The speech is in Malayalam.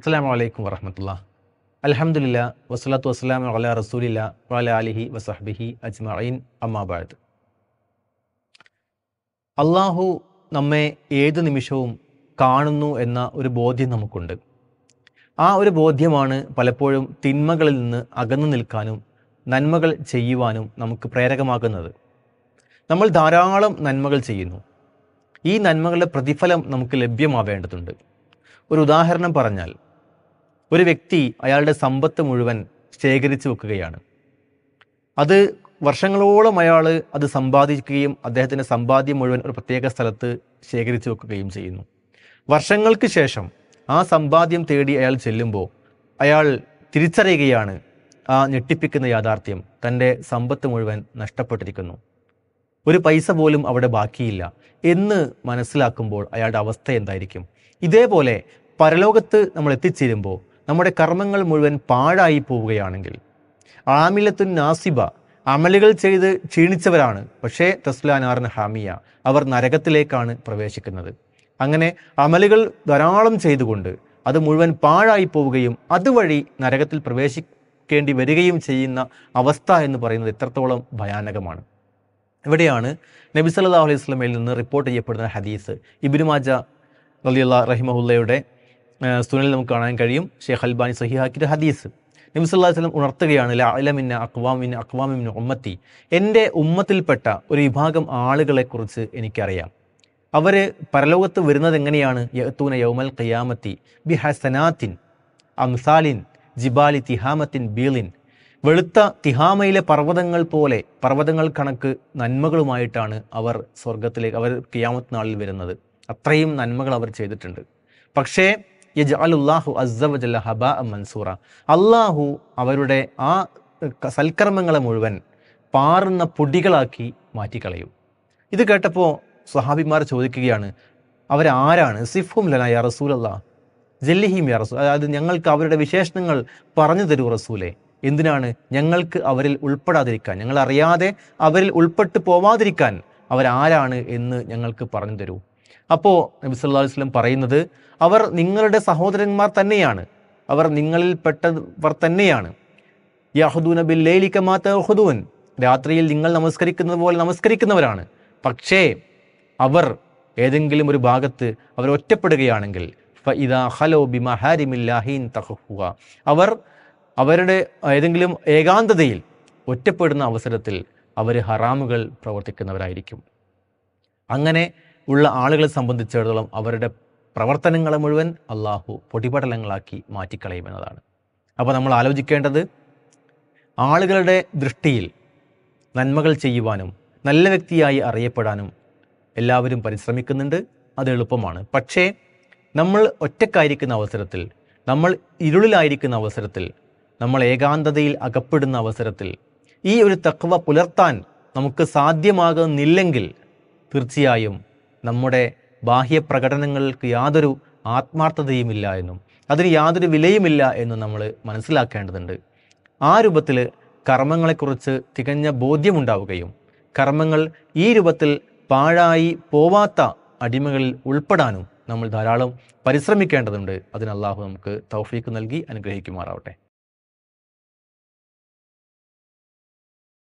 അസ്സാം വലൈക്കും വറഹമത്തുള്ള. അലഹമുല്ല വസ്ലാത്തു വസ്സലാം വല റസൂലില്ല വല അലിഹി വസഹബിഹി അജ്മഈൻ. അമ്മാബാദ് അള്ളാഹു നമ്മെ ഏത് നിമിഷവും കാണുന്നു എന്ന ഒരു ബോധ്യം നമുക്കുണ്ട്. ആ ഒരു ബോധ്യമാണ് പലപ്പോഴും തിന്മകളിൽ നിന്ന് അകന്നു നിൽക്കാനും നന്മകൾ ചെയ്യുവാനും നമുക്ക് പ്രേരകമാകുന്നത്. നമ്മൾ ധാരാളം നന്മകൾ ചെയ്യുന്നു. ഈ നന്മകളുടെ പ്രതിഫലം നമുക്ക് ലഭ്യമാവേണ്ടതുണ്ട്. ഒരു ഉദാഹരണം പറഞ്ഞാൽ ഒരു വ്യക്തി അയാളുടെ സമ്പത്ത് മുഴുവൻ ശേഖരിച്ചു വെക്കുകയാണ്. അത് വർഷങ്ങളോളം അയാൾ അത് സമ്പാദിക്കുകയും അദ്ദേഹത്തിന്റെ സമ്പാദ്യം മുഴുവൻ ഒരു പ്രത്യേക സ്ഥലത്ത് ശേഖരിച്ചു വെക്കുകയും ചെയ്യുന്നു. വർഷങ്ങൾക്ക് ശേഷം ആ സമ്പാദ്യം തേടി അയാൾ ചെല്ലുമ്പോൾ അയാൾ തിരിച്ചറിയുകയാണ് ആ ഞെട്ടിപ്പിക്കുന്ന യാഥാർത്ഥ്യം തന്റെ സമ്പത്ത് മുഴുവൻ നഷ്ടപ്പെട്ടിരിക്കുന്നു. ഒരു പൈസ പോലും അവിടെ ബാക്കിയില്ല എന്ന് മനസ്സിലാക്കുമ്പോൾ അയാളുടെ അവസ്ഥ എന്തായിരിക്കും? ഇതേപോലെ പരലോകത്ത് നമ്മൾ എത്തിച്ചേരുമ്പോൾ നമ്മുടെ കർമ്മങ്ങൾ മുഴുവൻ പാഴായി പോവുകയാണെങ്കിൽ ആമിലത്തുൻ നാസിബ അമലുകൾ ചെയ്ത് ക്ഷീണിച്ചവരാണ്. പക്ഷേ തസ്ലാനാറിൻ ഹാമിയ അവർ നരകത്തിലേക്കാണ് പ്രവേശിക്കുന്നത്. അങ്ങനെ അമലുകൾ ധാരാളം ചെയ്തുകൊണ്ട് അത് മുഴുവൻ പാഴായി പോവുകയും അതുവഴി നരകത്തിൽ പ്രവേശിക്കേണ്ടി വരികയും ചെയ്യുന്ന അവസ്ഥ എന്ന് പറയുന്നത് എത്രത്തോളം ഭയാനകമാണ്. ഇവിടെയാണ് നബി സല്ലല്ലാഹു അലൈഹി സ്വലമയിൽ നിന്ന് റിപ്പോർട്ട് ചെയ്യപ്പെടുന്ന ഹദീസ് ഇബിനുമാജ മാജ റളിയല്ലാ റഹിമഹുല്ലയുടെ സുനലിൽ നമുക്ക് കാണാൻ കഴിയും. ഷെയ്ഖ് അൽബാനി സഹിഹാക്കിയ ഹദീസ്. നബി സല്ലല്ലാഹു അലൈഹി വസല്ലം ഉണർത്തുകയാണ് ല അലമിന്ന അക്വാമിൻ അക്വാമിൻ ഉമ്മത്തി. എന്റെ ഉമ്മത്തിൽപ്പെട്ട ഒരു വിഭാഗം ആളുകളെക്കുറിച്ച് എനിക്കറിയാം. അവർ പരലോകത്ത് വരുന്നത് എങ്ങനെയാണ്? യത്തൂന യൗമൽ ഖിയാമത്തി ബി ഹസനാത്തിൻ അംസാലിൻ ജിബാലി തിഹാമത്തിൻ ബീലിൻ വെളുത്ത തിഹാമയിലെ പർവതങ്ങൾ പോലെ പർവതങ്ങൾ കണക്ക് നന്മകളുമായിട്ടാണ് അവർ സ്വർഗത്തിലേക്ക് അവർ കിയാമത്ത് നാളിൽ വരുന്നത്. അത്രയും നന്മകൾ അവർ ചെയ്തിട്ടുണ്ട്. പക്ഷേ യജ് അലുല്ലാഹു ഹബ മൻസൂറ. അള്ളാഹു അവരുടെ ആ സൽക്കർമ്മങ്ങളെ മുഴുവൻ പാറുന്ന പൊടികളാക്കി മാറ്റിക്കളയും. ഇത് കേട്ടപ്പോൾ സ്വഹാബിമാർ ചോദിക്കുകയാണ് അവരാരാണ് സിഫും ലന യാ റസൂൽ അല്ലാ ജല്ലിഹിം യാ റസൂൽ അതായത് ഞങ്ങൾക്ക് അവരുടെ വിശേഷണങ്ങൾ പറഞ്ഞു തരൂ റസൂലെ. എന്തിനാണ്? ഞങ്ങൾക്ക് അവരിൽ ഉൾപ്പെടാതിരിക്കാൻ. ഞങ്ങൾ അറിയാതെ അവരിൽ ഉൾപ്പെട്ടു പോവാതിരിക്കാൻ അവരാരാണ് എന്ന് ഞങ്ങൾക്ക് പറഞ്ഞു തരൂ. അപ്പോൾ നബി സല്ലാ വസല്ലം പറയുന്നത് അവർ നിങ്ങളുടെ സഹോദരന്മാർ തന്നെയാണ്. അവർ നിങ്ങളിൽ പെട്ടവർ തന്നെയാണ്. യഹുദൂന ബിൽ ലൈലിക മാ രാത്രിയിൽ നിങ്ങൾ നമസ്കരിക്കുന്നത് പോലെ നമസ്കരിക്കുന്നവരാണ്. പക്ഷേ അവർ ഏതെങ്കിലും ഒരു ഭാഗത്ത് അവർ ഒറ്റപ്പെടുകയാണെങ്കിൽ അവർ അവരുടെ ഏതെങ്കിലും ഏകാന്തതയിൽ ഒറ്റപ്പെടുന്ന അവസരത്തിൽ അവർ ഹറാമുകൾ പ്രവർത്തിക്കുന്നവരായിരിക്കും. അങ്ങനെ ഉള്ള ആളുകളെ സംബന്ധിച്ചിടത്തോളം അവരുടെ പ്രവർത്തനങ്ങളെ മുഴുവൻ അള്ളാഹു പൊടിപടലങ്ങളാക്കി മാറ്റിക്കളയുമെന്നതാണ് അപ്പോൾ നമ്മൾ ആലോചിക്കേണ്ടത് ആളുകളുടെ ദൃഷ്ടിയിൽ നന്മകൾ ചെയ്യുവാനും നല്ല വ്യക്തിയായി അറിയപ്പെടാനും എല്ലാവരും പരിശ്രമിക്കുന്നുണ്ട്. അത് എളുപ്പമാണ്. പക്ഷേ നമ്മൾ ഒറ്റക്കായിരിക്കുന്ന അവസരത്തിൽ നമ്മൾ ഇരുളിലായിരിക്കുന്ന അവസരത്തിൽ നമ്മൾ ഏകാന്തതയിൽ അകപ്പെടുന്ന അവസരത്തിൽ ഈ ഒരു തക്വ പുലർത്താൻ നമുക്ക് സാധ്യമാകുന്നില്ലെങ്കിൽ തീർച്ചയായും നമ്മുടെ ബാഹ്യ പ്രകടനങ്ങൾക്ക് യാതൊരു ആത്മാർത്ഥതയുമില്ല എന്നും അതിന് യാതൊരു വിലയുമില്ല എന്നും നമ്മൾ മനസ്സിലാക്കേണ്ടതുണ്ട്. ആ രൂപത്തിൽ കർമ്മങ്ങളെക്കുറിച്ച് തികഞ്ഞ ബോധ്യമുണ്ടാവുകയും കർമ്മങ്ങൾ ഈ രൂപത്തിൽ പാഴായി പോവാത്ത അടിമകളിൽ ഉൾപ്പെടാനും നമ്മൾ ധാരാളം പരിശ്രമിക്കേണ്ടതുണ്ട്. അതിന് അള്ളാഹു നമുക്ക് തൗഫീക്ക് നൽകി അനുഗ്രഹിക്കുമാറാവട്ടെ.